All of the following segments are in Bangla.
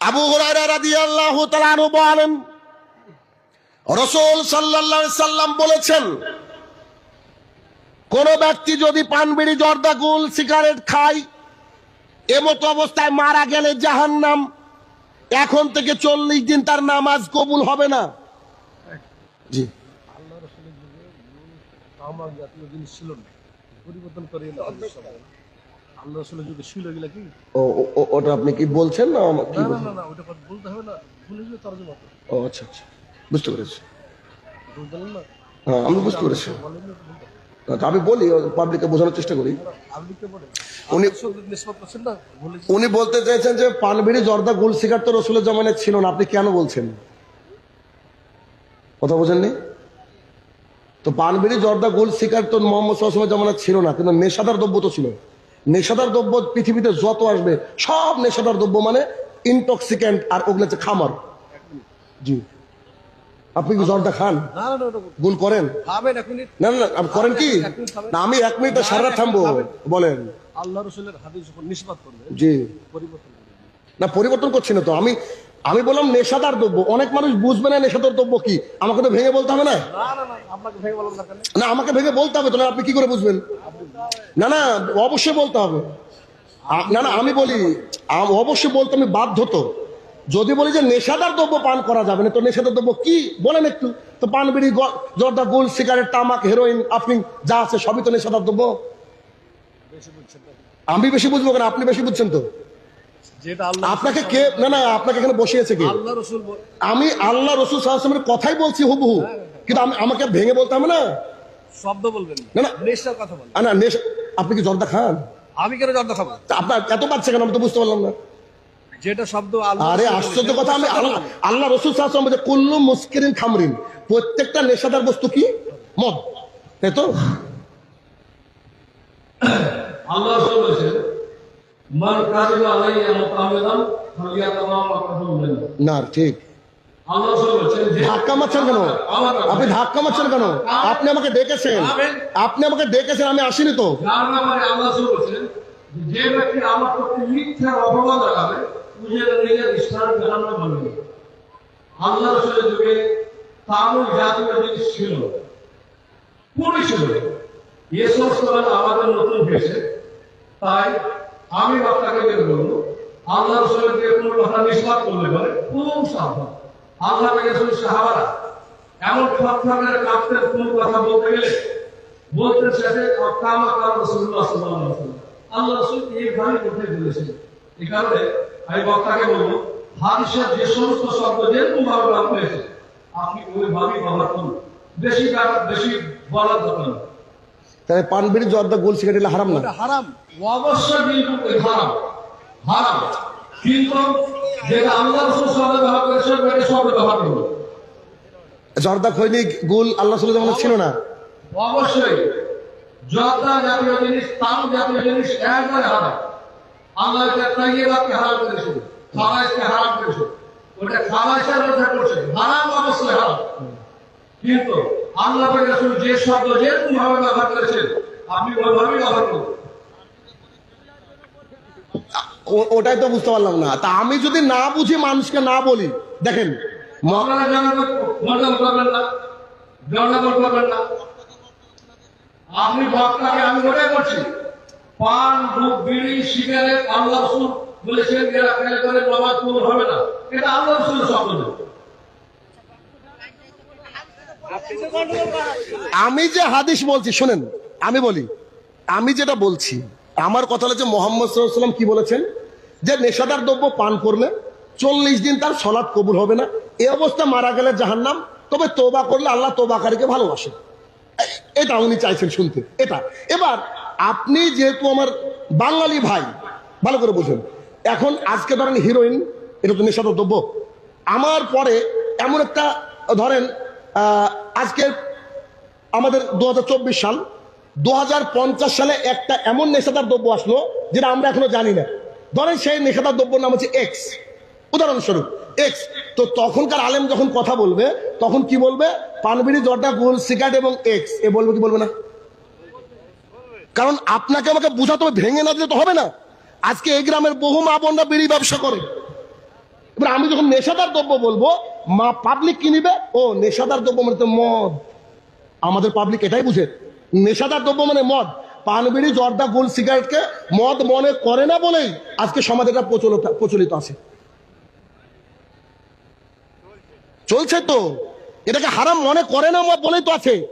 আবু রাদিয়াল্লাহু তাআলা বলেন, রাসূল সাল্লাল্লাহু আলাইহি সাল্লাম বলেছেন, কোন ব্যক্তি যদি পানবিড়ি, জর্দা, গুল, সিগারেট খায়, এমতো অবস্থায় মারা গেলে জাহান্নাম, এখন থেকে চল্লিশ দিন তার নামাজ কবুল হবে না। জি। না। পরিবর্তন করে। আল্লাহ রসুলের যুগে ছিল এগুলা কি? ও ওটা আপনি কি বলছেন না না না না ওটা কথা বলতে হবে না ভুলে গিয়ে তর্জমা ও আচ্ছা আচ্ছা বুঝতে পেরেছি। বুঝলেন না? হ্যাঁ আমি বুঝতে পেরেছি। আমি বলি পাবলিককে বোঝানোর চেষ্টা করি। উনি- বলতে চাইছেন যে পানবিড়ি জর্দা গুল সিগারেট তো রসুলের জমানে ছিল না আপনি কেন বলছেন? কথা বোঝেননি? তো পানবিড়ি জর্দা গুল সিগারেট তো মোহাম্মদ সাল্লামের জমানে ছিল না কিন্তু নেশাদার দ্রব্য তো ছিল। নেশাদার দ্রব্য পৃথিবীতে যত আসবে সব নেশাদার দ্রব্য মানে ইনটক্সিক্যান্ট আর ওগুলো হচ্ছে খামার। জি। আপনি কি জর্দা খান? গুল করেন। না না না, করেন কি? না আমি এক মিনিট সারা থামবো বলেন। আল্লাহ রসুলের হাদিস যখন নিষ্পাত করবে জি। পরিবর্তন না পরিবর্তন করছি না তো আমি আমি বললাম নেশাদার দ্রব্য। অনেক মানুষ বুঝবে না নেশাদার দ্রব্য কি। আমাকে তো ভেঙে বলতে হবে না? না, আমাকে ভেঙে বলতে হবে তো, না আপনি কি করে বুঝবেন? না না, অবশ্যই বলতে হবে। না না, আমি বলি অবশ্যই বলতে আমি বাধ্য তো। যদি বলি যে নেশাদার দ্রব্য পান করা যাবে না, তো নেশাদার দ্রব্য কি? বলেন একটু। তো পান, বিড়ি জর্দা, গোল, সিগারেট, তামাক, হেরোইন আফিং যা আছে, সবই তো নেশাদার দ্রব্য। আমি বেশি বুঝব কেন? আপনি বেশি বুঝছেন তো? আপনাকে কে না না আপনাকে এখানে বসিয়েছে কে? আল্লাহ রসুল বল- আমি আল্লাহ রসুল সাল্লামের কথাই বলছি হুবহু। কিন্তু আমি- আমাকে ভেঙে বলতে হবে না। শব্দ বলবেন না, না। নেশার কথা বলেন। না নেশ- আপনি কি জর্দা খান? আমি কেন জর্দা খাব? আপনার এত বাচ্চা কেন আমি তো বুঝতে পারলাম না। যেটা শব্দ আল্লাহ আরে আশ্চর্য কথা আমি আল্লাহ আল্লাহ রসুল সাল্লাম বলছে কুল্লু মুস্কিরিন খামরিন। প্রত্যেকটা নেশাদার বস্তু কি? মদ। তাই তো? আল্লাহ রাসূল বলেছেন না ঠিক। ধাক্কা মারছেন কেন? আপনি ধাক্কা মারছেন কেন? আপনি আমাকে ডেকেছেন। আপনি আমাকে ডেকেছেন আমি আসিনি তো। যে ব্যক্তি আমার প্রতি মিথ্যা অপবাদ লাগাবে নিজের নিজের স্থান জাহান্নাম বানাবে আল্লাহ রাসূলের যুগে তামুল জাতীয় জিনিস ছিল। পুরী ছিল। এ আমাদের নতুন হয়েছে। তাই আমি আপনাকে বের করব আল্লাহ রসুলের যে কোনো কথা নিষ্পাত করলে পরে খুব সাবধান আল্লাহ রসুল সাহাবারা এমন থরথরের কাঁপতেন কোন কথা বলতে গেলে বলতে শেষে কামা কাম রসুল্লাহ সাল্লাহ আল্লাহ রসুল এইভাবে করতে বলেছেন, এই কারণে আমি বক্তাকে বলব, হাদিসের যে সমস্ত শব্দ যেরকম ভাবে হয়েছে আপনি ওইভাবেই ব্যবহার করুন। বেশি বেশি বলার দরকার তাহলে পান বিড়ি জর্দা গোল সিগারেট এগুলো হারাম না? হারাম। অবশ্যই বিলকুল হারাম। হারাম। কিন্তু যেটা আল্লাহ ব্যবহার করেছে সবে ব্যবহার করব জর্দা খৈনি গুল আল্লাহ জমানে ছিল না? অবশ্যই। জর্দা জাতীয় জিনিস তাম জাতীয় জিনিস একবারে হারাম। ওটা করছে হারাম অবশ্যই হারাম। কিন্তু আল্লাহ রসুল যে শব্দ যেরকম ভাবে ব্যবহার করেছেন। আপনি ওইভাবেই ব্যবহার করুন ওটাই তো বুঝতে পারলাম না। তা আমি যদি না বুঝি মানুষকে না বলি দেখেন আপনি বক্তাকে আমি ওটাই করছি পান বিড়ি সিগারেট আল্লাহ বলেছেন এরা খেলে করে নামাজ হবে না। এটা আল্লাহ শব্দ আমি যে হাদিস বলছি, শোনেন, আমি বলি, আমি যেটা বলছি, আমার কথা হচ্ছে মোহাম্মদ সাল্লাম কি বলেছেন? যে নেশাদার দ্রব্য পান করলে চল্লিশ দিন তার সলাৎ কবুল হবে না। এ অবস্থা মারা গেলে জাহান্নাম, তবে তোবা করলে আল্লাহ তোবাকারীকে ভালোবাসে এটা উনি চাইছেন শুনতে, এটা। এবার আপনি যেহেতু আমার বাঙালি ভাই, ভালো করে বুঝুন, এখন আজকে ধরেন হিরোইন, এটা তো নেশাদার দ্রব্য। আমার পরে এমন একটা, ধরেন আজকে আমাদের দু হাজার চব্বিশ সাল, দু হাজার পঞ্চাশ সালে একটা এমন নেশাদার দ্রব্য আসলো যেটা আমরা এখনও জানি না। ধরেন সেই নেশাদার দ্রব্য নাম হচ্ছে এক্স উদাহরণস্বরূপ এক্স তো তখনকার আলেম যখন কথা বলবে, তখন কি বলবে? পানবিড়ি, জর্দা, গোল, সিগারেট এবং এক্স এ বলবে কি বলবে না? কারণ আপনাকে আমাকে বুঝাতে হবে, ভেঙে না দিলে তো হবে না। আজকে এই গ্রামের বহু মা বোনরা বিড়ি ব্যবসা করে। এবার আমি যখন নেশাদার দ্রব্য বলব মা পাবলিক কি নিবে ও, নেশাদার দ্রব্য মানে তো মদ। আমাদের পাবলিক এটাই বুঝে। নেশাদার দ্রব্য মানে মদ। পান বিড়ি, জর্দা গোল সিগারেটকে মদ মনে করে না বলেই আজকে সমাজে এটা প্রচলিত প্রচলিত আছে। চলছে তো। এটাকে হারাম মনে করে না মদ বলেই তো আছে।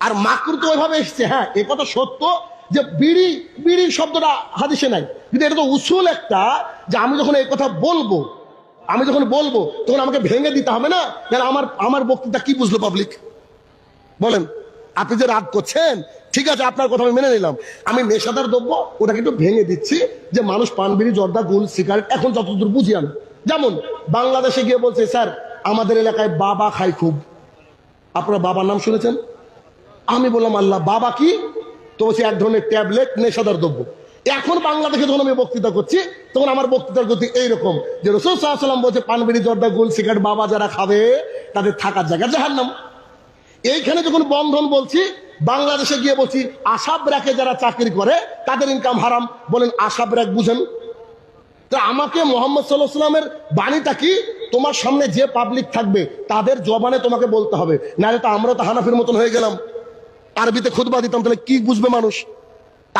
আর মাকরু তো ওইভাবে এসছে হ্যাঁ এ কথা সত্য যে বিড়ি বিড়ি শব্দটা হাদিসে নাই। কিন্তু এটা তো উসুল একটা যে আমি যখন এই কথা বলব আমি যখন বলব, তখন আমাকে ভেঙে দিতে হবে না? তাহলে আমার আমার বক্তৃতা কি বুঝলো পাবলিক বলেন, আপনি যে রাগ করছেন, ঠিক আছে, আপনার কথা আমি মেনে নিলাম। আমি নেশাদার দ্রব্য, ওটাকে একটু ভেঙে দিচ্ছি যে মানুষ পান বিড়ি জর্দা, গুল, সিগারেট, এখন যতদূর বুঝি আমি। যেমন, বাংলাদেশে গিয়ে বলছে, স্যার, আমাদের এলাকায় বাবা খায় খুব। আপনার বাবার নাম শুনেছেন? আমি বললাম, আল্লাহ, বাবা কি? তো বলছে, এক ধরনের ট্যাবলেট, নেশাদার দ্রব্য। এখন বাংলাদেশে যখন আমি বক্তৃতা করছি, তখন আমার বক্তৃতার গতি এইরকম। যে রসুল সাল্লাম বলছে পানবিড়ি জর্দা, গোল, সিগারেট বাবা যারা খাবে, তাদের থাকার জায়গা জাহান্নাম। এইখানে যখন বন্ধন বলছি, বাংলাদেশে গিয়ে বলছি আসাব র্যাকে যারা চাকরি করে, তাদের ইনকাম হারাম। বলেন আসাব র্যাক বুঝেন? তা আমাকে মোহাম্মদ সাল্লাহ সাল্লামের বাণীটা কি? তোমার সামনে যে পাবলিক থাকবে, তাদের জবানে তোমাকে বলতে হবে। নাহলে তো আমরা তো হানাফির মতন হয়ে গেলাম। আরবিতে খুদবা দিতাম, তাহলে কি বুঝবে মানুষ?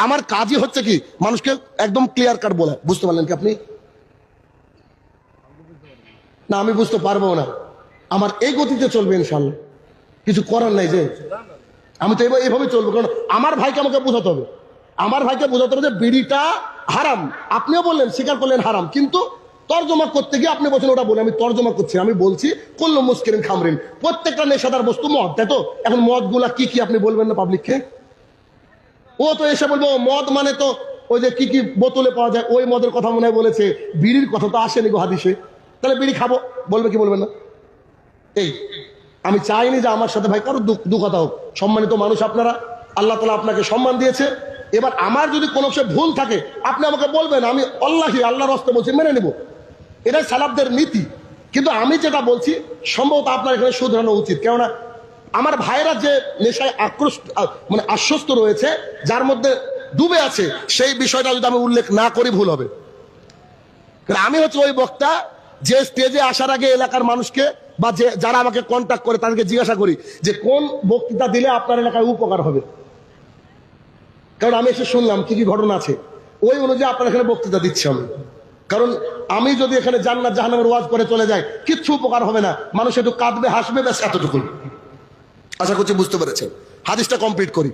আমার কাজই হচ্ছে কি মানুষকে একদম ক্লিয়ার কাট বলে। বুঝতে পারলেন কি আপনি? না, আমি বুঝতে পারব না। আমার এই গতিতে চলবে ইনশাল্লাহ কিছু করার নাই যে। আমি তো এবার এভাবে চলবো, কারণ আমার ভাইকে আমাকে বোঝাতে হবে। আমার ভাইকে বোঝাতে হবে যে বিড়িটা হারাম। আপনিও বললেন, স্বীকার করলেন হারাম। কিন্তু তর্জমা করতে গিয়ে আপনি বলছেন, ওটা বলে আমি তর্জমা করছি আমি বলছি করল মুস্কিরিন খামরিন। প্রত্যেকটা নেশাদার বস্তু মদ, তাই তো? এখন মদগুলা কি কি আপনি বলবেন না পাবলিককে ও তো এসে বলব মদ মানে তো ওই যে কি কি বোতলে পাওয়া যায়, ওই মদের কথা মনে বলেছে, বিড়ির কথা তো আসেনি গো হাদিসে। তাহলে বিড়ি খাব, বলবে কি বলবেন না? এই, আমি চাইনি যে আমার সাথে ভাই কারও দুঃখ দুঃখতা হোক, সম্মানিত মানুষ আপনারা, আল্লাহ তালা আপনাকে সম্মান দিয়েছে। এবার আমার যদি কোনো সে ভুল থাকে, আপনি আমাকে বলবেন, আমি আল্লাহি আল্লাহর হস্তে বলছি, মেনে নেব। এটাই সালাবদের নীতি। কিন্তু আমি যেটা বলছি, সম্ভবত আপনার এখানে শুধরানো উচিত। কেননা আমার ভাইয়েরা যে নেশায় আক্রোশ মানে আশ্বস্ত রয়েছে, যার মধ্যে ডুবে আছে, সেই বিষয়টা যদি আমি উল্লেখ না করি, ভুল হবে। আমি হচ্ছে ওই বক্তা যে স্টেজে আসার আগে এলাকার মানুষকে বা যে যারা আমাকে কন্ট্যাক্ট করে, তাদেরকে জিজ্ঞাসা করি যে কোন বক্তৃতা দিলে আপনার এলাকায় উপকার হবে। কারণ আমি এসে শুনলাম কি কি ঘটনা আছে। ওই অনুযায়ী আপনার এখানে বক্তৃতা দিচ্ছি আমি। কারণ আমি যদি এখানে জান্নাত জাহান্নামের ওয়াজ করে চলে যাই, কিচ্ছু উপকার হবে না। মানুষ একটু কাঁদবে, হাসবে, ব্যাস এতটুকু আশা করছি বুঝতে পেরেছেন। হাদিসটা কমপ্লিট করি।